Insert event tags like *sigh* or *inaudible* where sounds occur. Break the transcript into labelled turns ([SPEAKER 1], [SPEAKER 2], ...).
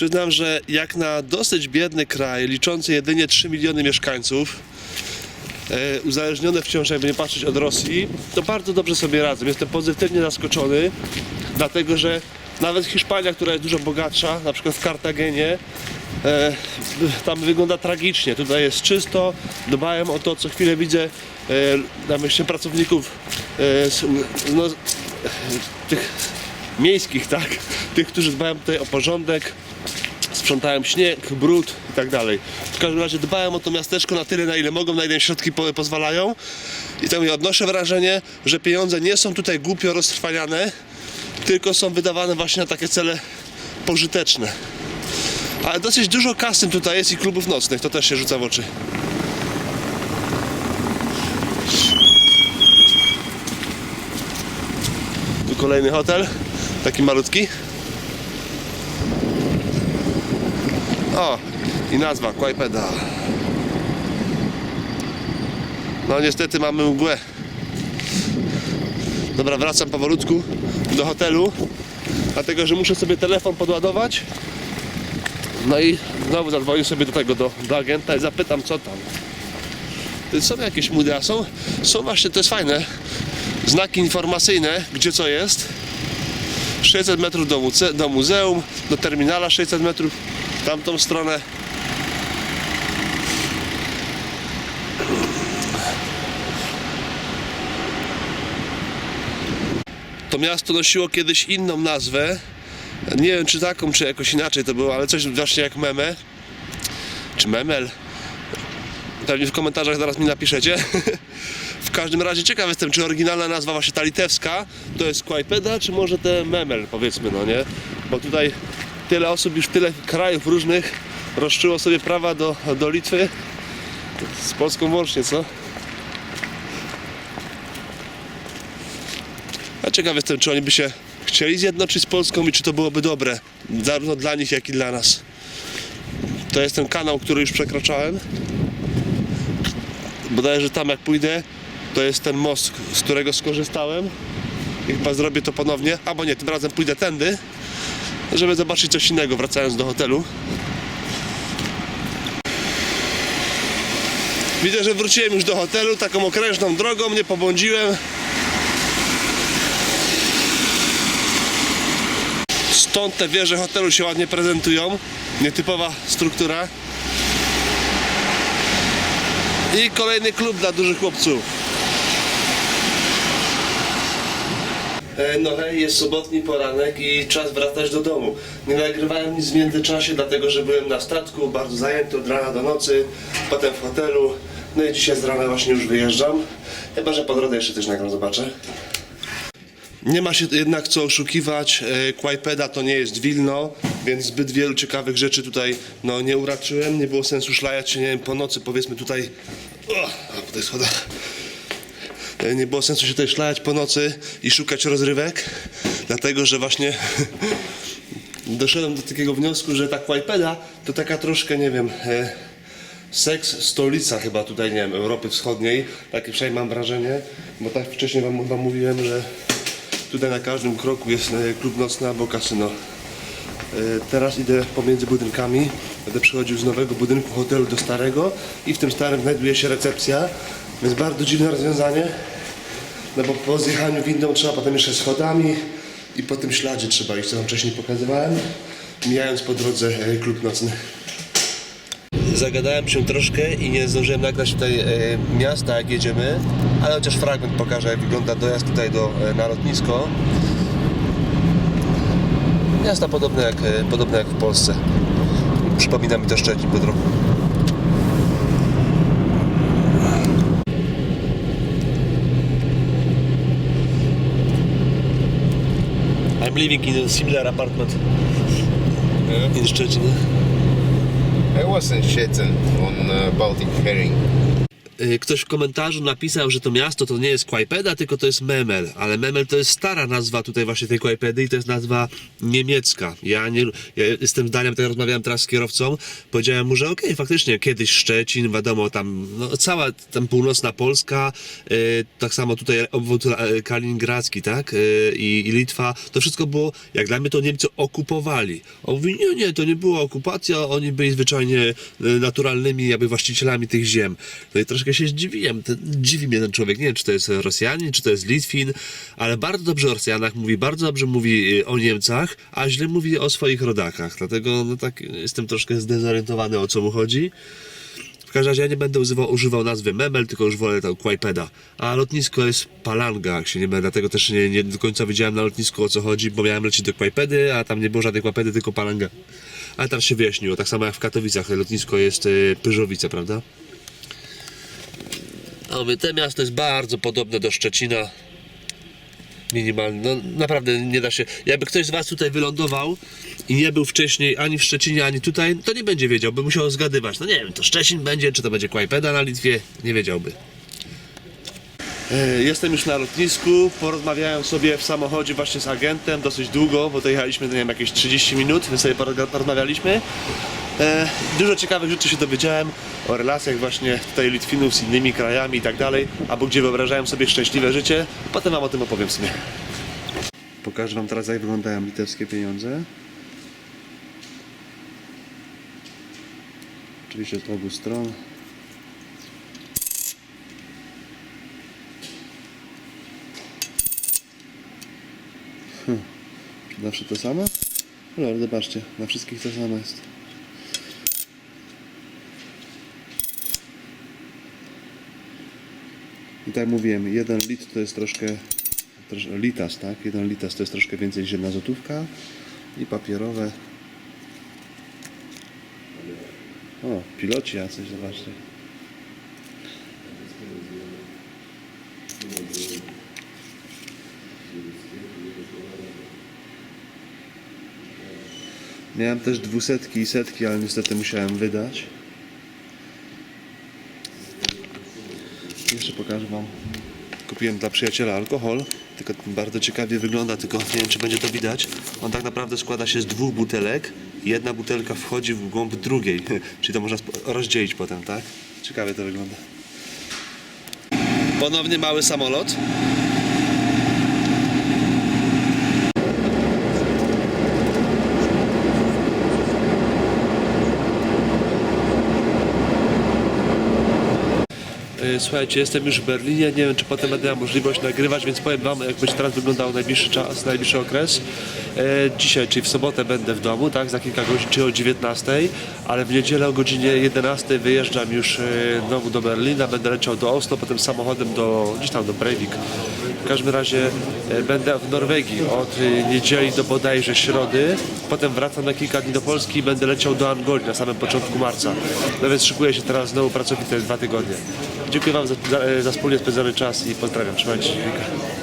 [SPEAKER 1] Przyznam, że jak na dosyć biedny kraj, liczący jedynie 3 miliony mieszkańców, e, uzależnione wciąż, jakby nie patrzeć od Rosji, to bardzo dobrze sobie radzą. Jestem pozytywnie zaskoczony, dlatego że nawet Hiszpania, która jest dużo bogatsza, na przykład w Kartagenie, e, tam wygląda tragicznie. Tutaj jest czysto, dbają o to, co chwilę widzę, e, tam jeszcze pracowników no, tych miejskich, tak? Tych, którzy dbają tutaj o porządek, sprzątają śnieg, brud i tak dalej. W każdym razie dbają o to miasteczko na tyle, na ile mogą, na ile środki po, pozwalają. I tam ja odnoszę wrażenie, że pieniądze nie są tutaj głupio roztrwaniane, tylko są wydawane właśnie na takie cele pożyteczne. Ale dosyć dużo kasy tutaj jest i klubów nocnych, to też się rzuca w oczy. Tu kolejny hotel, taki malutki. O, i nazwa, Kłajpeda. No niestety mamy mgłę. Dobra, wracam powolutku do hotelu, dlatego że muszę sobie telefon podładować. No i znowu zadzwonię sobie do tego, do, do agenta i zapytam co tam. Są jakieś mudy, a są, są właśnie, to jest fajne, znaki informacyjne, gdzie co jest. 600 metrów do, muze- do muzeum, do terminala 600 metrów w tamtą stronę. To miasto nosiło kiedyś inną nazwę. Nie wiem czy taką, czy jakoś inaczej to było, ale coś właśnie jak meme. Czy memel. Pewnie w komentarzach zaraz mi napiszecie. *laughs* W każdym razie ciekaw jestem, czy oryginalna nazwa właśnie ta litewska to jest Kłajpeda, czy może te Memel powiedzmy, no nie? Bo tutaj tyle osób już tyle krajów różnych rozczyło sobie prawa do, do Litwy z Polską łącznie, co? A ciekaw jestem, czy oni by się chcieli zjednoczyć z Polską i czy to byłoby dobre, zarówno dla nich, jak i dla nas. To jest ten kanał, który już przekraczałem. Bodajże tam jak pójdę, to jest ten most, z którego skorzystałem. I chyba zrobię to ponownie, albo nie, tym razem pójdę tędy, żeby zobaczyć coś innego, wracając do hotelu. Widzę, że wróciłem już do hotelu taką okrężną drogą, nie pobłądziłem. Stąd te wieże hotelu się ładnie prezentują. Nietypowa struktura. I kolejny klub dla dużych chłopców. No hej, jest sobotni poranek i czas wracać do domu. Nie nagrywałem nic w międzyczasie, dlatego że byłem na statku, bardzo zajęty od rana do nocy, potem w hotelu. No i dzisiaj z rana właśnie już wyjeżdżam. Chyba, że po drodze jeszcze coś nagram, zobaczę. Nie ma się jednak co oszukiwać, e, Kłajpeda to nie jest Wilno, więc zbyt wielu ciekawych rzeczy tutaj no, nie uraczyłem, nie było sensu szlajać się, nie wiem, po nocy powiedzmy tutaj, o, po tej schodach, E, nie było sensu się tutaj szlajać po nocy i szukać rozrywek, dlatego że właśnie *laughs* doszedłem do takiego wniosku, że ta Kłajpeda to taka troszkę, nie wiem, e, seks stolica chyba tutaj, nie wiem, Europy Wschodniej, takie przynajmniej mam wrażenie, bo tak wcześniej wam, wam mówiłem, że tutaj na każdym kroku jest e, klub nocny albo kasyno. E, Teraz idę pomiędzy budynkami, będę przechodził z nowego budynku hotelu do starego i w tym starym znajduje się recepcja, więc bardzo dziwne rozwiązanie, no bo po zjechaniu windą trzeba potem jeszcze schodami i po tym śladzie trzeba iść, co wam wcześniej pokazywałem, mijając po drodze e, klub nocny. Zagadałem się troszkę i nie zdążyłem nagrać tutaj e, miasta jak jedziemy, ale chociaż fragment pokażę jak wygląda dojazd tutaj do, e, na lotnisko. Miasta podobne jak, podobne jak w Polsce. Przypomina mi to Szczecin po trochu. Living in a similar apartment in Szczecin.
[SPEAKER 2] I was in Szczecin on uh, Baltic Herring.
[SPEAKER 1] Y, Ktoś w komentarzu napisał, że to miasto to nie jest Kłajpeda, tylko to jest Memel, ale Memel to jest stara nazwa tutaj właśnie tej Kłajpedy i to jest nazwa niemiecka. Ja, nie, ja jestem zdaniem, tak rozmawiałem teraz z kierowcą, powiedziałem mu, że okej, faktycznie kiedyś Szczecin, wiadomo, tam no, cała tam północna Polska, y, tak samo tutaj obwód kaliningradzki, tak, y, i, i Litwa, to wszystko było, jak dla mnie to Niemcy okupowali. On mówi, nie, nie, to nie była okupacja, oni byli zwyczajnie y, naturalnymi jakby właścicielami tych ziem. No i troszkę się zdziwiłem, ten, dziwi mnie ten człowiek, nie wiem, czy to jest Rosjanin, czy to jest Litwin, ale bardzo dobrze o Rosjanach mówi, bardzo dobrze mówi y, o Niemcach, a źle mówi o swoich rodakach, dlatego no tak jestem troszkę zdezorientowany o co mu chodzi. W każdym razie ja nie będę używał, używał nazwy Memel, tylko już wolę tam Kłajpeda. A lotnisko jest Palanga, jak się nie będę, dlatego też nie, nie do końca wiedziałem na lotnisku o co chodzi, bo miałem lecieć do Kłajpedy, a tam nie było żadnej Kłajpedy, tylko Palanga. Ale teraz się wyjaśniło, tak samo jak w Katowicach, lotnisko jest y, Pyżowice, prawda? Mówię, to miasto jest bardzo podobne do Szczecina. Minimalnie, no naprawdę nie da się. Jakby ktoś z Was tutaj wylądował i nie był wcześniej ani w Szczecinie, ani tutaj, to nie będzie wiedział, by musiał zgadywać. No nie wiem, to Szczecin będzie, czy to będzie Kłajpeda na Litwie, nie wiedziałby. E, Jestem już na lotnisku, porozmawiałem sobie w samochodzie właśnie z agentem dosyć długo, bo to jechaliśmy, nie wiem, jakieś 30 minut, więc sobie porozmawialiśmy. E, Dużo ciekawych rzeczy się dowiedziałem o relacjach właśnie tutaj Litwinów z innymi krajami i tak dalej, albo gdzie wyobrażałem sobie szczęśliwe życie. Potem wam o tym opowiem w sumie. Pokażę wam teraz jak wyglądają litewskie pieniądze. Oczywiście z obu stron. Zawsze to samo? No zobaczcie, na wszystkich to samo jest. I tak mówiłem, jeden lit to jest troszkę, trosz, litas, tak? Jeden litas to jest troszkę więcej niż jedna złotówka i papierowe. O, piloci jacyś, zobaczcie. Miałem też dwusetki i setki, ale niestety musiałem wydać. Jeszcze pokażę Wam. Kupiłem dla przyjaciela alkohol, tylko bardzo ciekawie wygląda, tylko nie wiem czy będzie to widać. On tak naprawdę składa się z dwóch butelek. Jedna butelka wchodzi w głąb drugiej, *laughs* czyli to można rozdzielić potem, tak? Ciekawie to wygląda. Ponownie mały samolot. Słuchajcie, jestem już w Berlinie, nie wiem czy potem będę miał możliwość nagrywać, więc powiem Wam jak będzie teraz wyglądał najbliższy czas, najbliższy okres. E, dzisiaj, czyli w sobotę będę w domu, tak, za kilka godzin, czyli o 19, ale w niedzielę o godzinie 11 wyjeżdżam już e, znowu do Berlina, będę leciał do Oslo, potem samochodem do, gdzieś tam do Breivik. W każdym razie e, będę w Norwegii od niedzieli do bodajże środy, potem wracam na kilka dni do Polski i będę leciał do Angolii na samym początku marca. No więc szykuję się teraz znowu pracowite dwa tygodnie. Dziękuję Wam za, za, za wspólnie spędzony czas i pozdrawiam. Trzymajcie się.